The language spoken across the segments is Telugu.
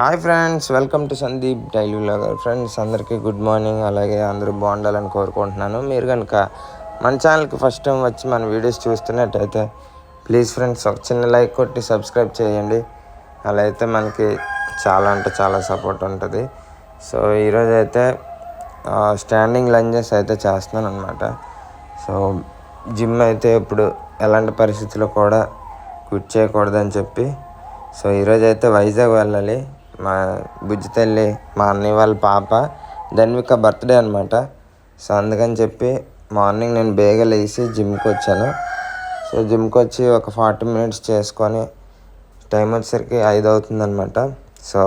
Hi friends welcome to Sandeep daily vlogger. Friends అందరికీ గుడ్ మార్నింగ్. అలాగే అందరూ బాగుండాలని కోరుకుంటున్నాను. మీరు కనుక మన ఛానల్కి ఫస్ట్ టైం వచ్చి మన వీడియోస్ చూస్తున్నట్టయితే ప్లీజ్ ఫ్రెండ్స్ ఒక చిన్న లైక్ కొట్టి సబ్స్క్రైబ్ చేయండి. అలా అయితే మనకి చాలా అంటే చాలా సపోర్ట్ ఉంటుంది. సో ఈరోజు అయితే స్టాండింగ్ లంజెస్ అయితే చేస్తున్నాను అనమాట సో జిమ్ అయితే ఇప్పుడు ఎలాంటి పరిస్థితుల్లో కూడా క్విట్ చేయకూడదని చెప్పి సో ఈరోజు అయితే వైజాగ్ వెళ్ళాలి. మా బుజ్జి తల్లి మా అన్నయ్య వాళ్ళ పాప ధన్విక బర్త్డే అనమాట సో అందుకని చెప్పి మార్నింగ్ నేను బేగా లేచి జిమ్కి వచ్చాను. సో జిమ్కి వచ్చి ఒక ఫార్టీ మినిట్స్ చేసుకొని టైం వచ్చేసరికి ఐదు అవుతుందనమాట సో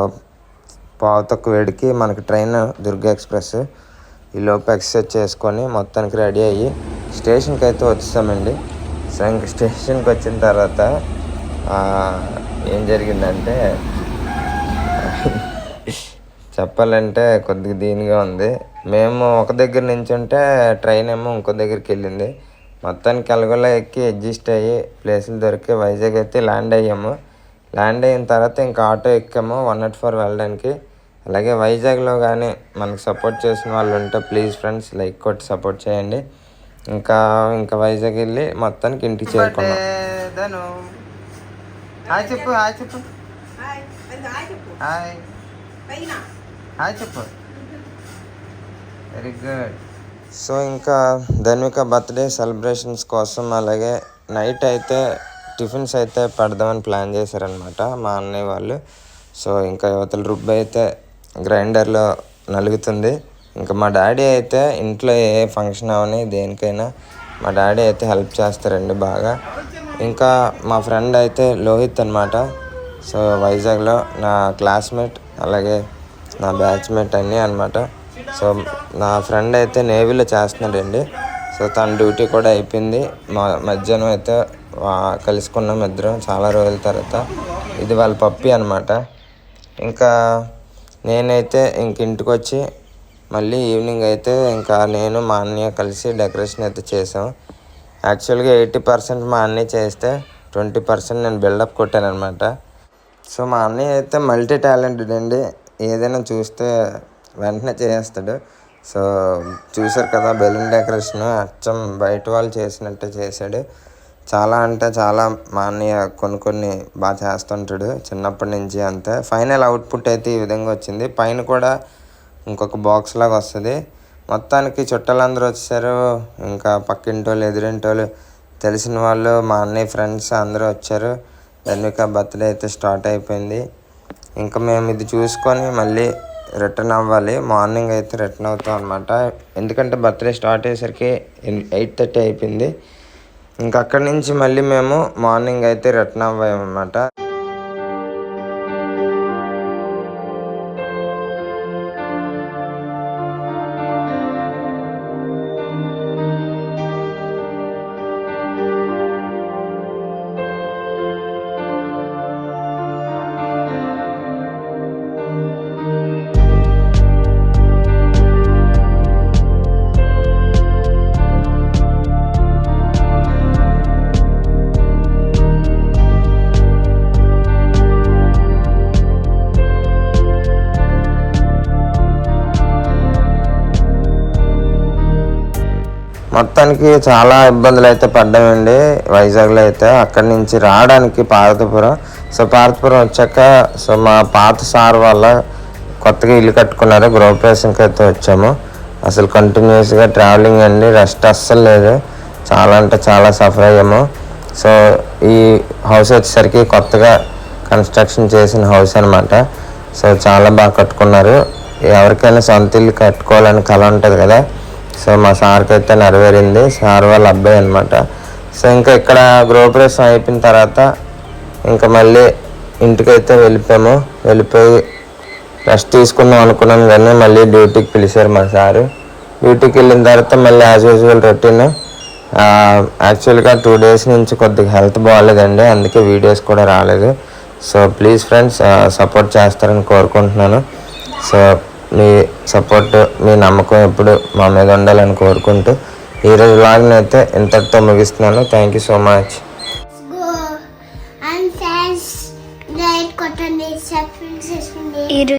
పావు తక్కువ వేడికి మనకి ట్రైన్ దుర్గా ఎక్స్ప్రెస్ ఈ లోపు ఎక్సర్సైజ్ చేసుకొని మొత్తానికి రెడీ అయ్యి స్టేషన్కి అయితే వచ్చేసామండి సో ఇంక స్టేషన్కి వచ్చిన తర్వాత ఏం జరిగిందంటే చెప్పాలంటే కొద్దిగా దీనిగా ఉంది. మేము ఒక దగ్గర నుంచి ఉంటే ట్రైన్ ఏమో ఇంకో దగ్గరికి వెళ్ళింది. మొత్తానికి ఎలాగోలా ఎక్కి అడ్జస్ట్ అయ్యి ప్లేసులు దొరికి వైజాగ్ అయితే ల్యాండ్ అయ్యాము. ల్యాండ్ అయిన తర్వాత ఇంకా ఆటో ఎక్కాము వన్ నాట్ ఫోర్ వెళ్ళడానికి. అలాగే వైజాగ్లో కానీ మనకు సపోర్ట్ చేసిన వాళ్ళు ఉంటే ప్లీజ్ ఫ్రెండ్స్ లైక్ కొట్టి సపోర్ట్ చేయండి. ఇంకా ఇంకా వైజాగ్ వెళ్ళి మొత్తానికి ఇంటికి చేరుకున్నాం. చెప్పు చెప్పు హాయ్ హాయ్. చెప్పు. Very good. సో ఇంకా ధన్విక బర్త్డే సెలబ్రేషన్స్ కోసం అలాగే నైట్ అయితే టిఫిన్స్ అయితే పెడదామని ప్లాన్ చేశారనమాట మా అన్నయ్య వాళ్ళు. సో ఇంకా యువతల రుబ్బు అయితే గ్రైండర్లో నలుగుతుంది. ఇంకా మా డాడీ అయితే ఇంట్లో ఏ ఫంక్షన్ అవని దేనికైనా మా డాడీ అయితే హెల్ప్ చేస్తారండి బాగా. ఇంకా మా ఫ్రెండ్ అయితే లోహిత్ అనమాట సో వైజాగ్లో నా క్లాస్మేట్ అలాగే నా బ్యాచ్మేట్ అన్నీ అనమాట సో నా ఫ్రెండ్ అయితే నేవీలో చేస్తున్నాడండి. సో తన డ్యూటీ కూడా అయిపోయింది. మా మధ్యాహ్నం అయితే కలుసుకున్నాం ఇద్దరం చాలా రోజుల తర్వాత. ఇది వాళ్ళ పప్పి అనమాట ఇంకా నేనైతే ఇంక ఇంటికి వచ్చి మళ్ళీ ఈవినింగ్ అయితే ఇంకా నేను మా అన్నయ్య కలిసి డెకరేషన్ అయితే చేసాం. యాక్చువల్గా ఎయిటీ పర్సెంట్ మా అన్నయ్య చేస్తే ట్వంటీ పర్సెంట్ నేను బిల్డప్ కొట్టాను అనమాట సో మా అన్నయ్య అయితే మల్టీ టాలెంటెడ్ అండి. ఏదైనా చూస్తే వెంటనే చేసేస్తాడు సో చూసారు కదా బెలూన్ డెకరేషన్ అచ్చం బయట వాళ్ళు చేసినట్టే చేశాడు. చాలా అంటే చాలా మా అన్నయ్య కొన్ని కొన్ని బాగా చేస్తుంటాడు చిన్నప్పటి నుంచి అంతే. ఫైనల్ అవుట్పుట్ అయితే ఈ విధంగా వచ్చింది. పైన కూడా ఇంకొక బాక్స్ లాగా వస్తుంది. మొత్తానికి చుట్టాలందరూ వచ్చారు. ఇంకా పక్కింటి వాళ్ళు ఎదురింటి వాళ్ళు తెలిసిన వాళ్ళు మా అన్నయ్య ఫ్రెండ్స్ అందరూ వచ్చారు. ధన్విక బర్త్డే అయితే స్టార్ట్ అయిపోయింది. ఇంకా మేము ఇది చూసుకొని మళ్ళీ రిటర్న్ అవ్వాలి. మార్నింగ్ అయితే రిటర్న్ అవుతాం అనమాట ఎందుకంటే బర్త్డే స్టార్ట్ అయ్యేసరికి ఎయిట్ థర్టీ అయిపోయింది. ఇంకా అక్కడి నుంచి మళ్ళీ మేము మార్నింగ్ అయితే రిటర్న్ అవ్వామన్నమాట. మొత్తానికి చాలా ఇబ్బందులు అయితే పడ్డామండి. వైజాగ్లో అయితే అక్కడి నుంచి రావడానికి పార్వతీపురం. సో పార్వతీపురం వచ్చాక సో మా పాత సార్ వల్ల కొత్తగా ఇల్లు కట్టుకున్నారు. గృహప్రవేశంకి అయితే వచ్చాము. అసలు కంటిన్యూస్గా ట్రావెలింగ్ అండి. రెస్ట్ అస్సలు లేదు. చాలా అంటే చాలా సఫర్ అయ్యాము. సో ఈ హౌస్ వచ్చేసరికి కొత్తగా కన్స్ట్రక్షన్ చేసిన హౌస్ అనమాట సో చాలా బాగా కట్టుకున్నారు. ఎవరికైనా సొంత ఇల్లు కట్టుకోవాలని కళ ఉంటుంది కదా. సో మా సార్కి అయితే నెరవేరింది. సార్ వాళ్ళ అబ్బాయి అనమాట సో ఇంకా ఇక్కడ గృహప్రవేశం అయిపోయిన తర్వాత ఇంకా మళ్ళీ ఇంటికైతే వెళ్ళిపోయాము. వెళ్ళిపోయి రెస్ట్ తీసుకుందాం అనుకున్నాను కానీ మళ్ళీ డ్యూటీకి పిలిచారు మా సారు. డ్యూటీకి వెళ్ళిన తర్వాత మళ్ళీ యాజ్ యూజువల్ రొటీన్. యాక్చువల్గా టూ డేస్ నుంచి కొద్దిగా హెల్త్ బాగాలేదండి. అందుకే వీడియోస్ కూడా రాలేదు. సో ప్లీజ్ ఫ్రెండ్స్ సపోర్ట్ చేస్తారని కోరుకుంటున్నాను. సో మీ సపోర్ట్ మీ నమ్మకం ఎప్పుడు మా మీద ఉండాలని కోరుకుంటూ ఈరోజు వ్లాగ్ని అయితే ఇంతటితో ముగిస్తున్నాను. Thank you so much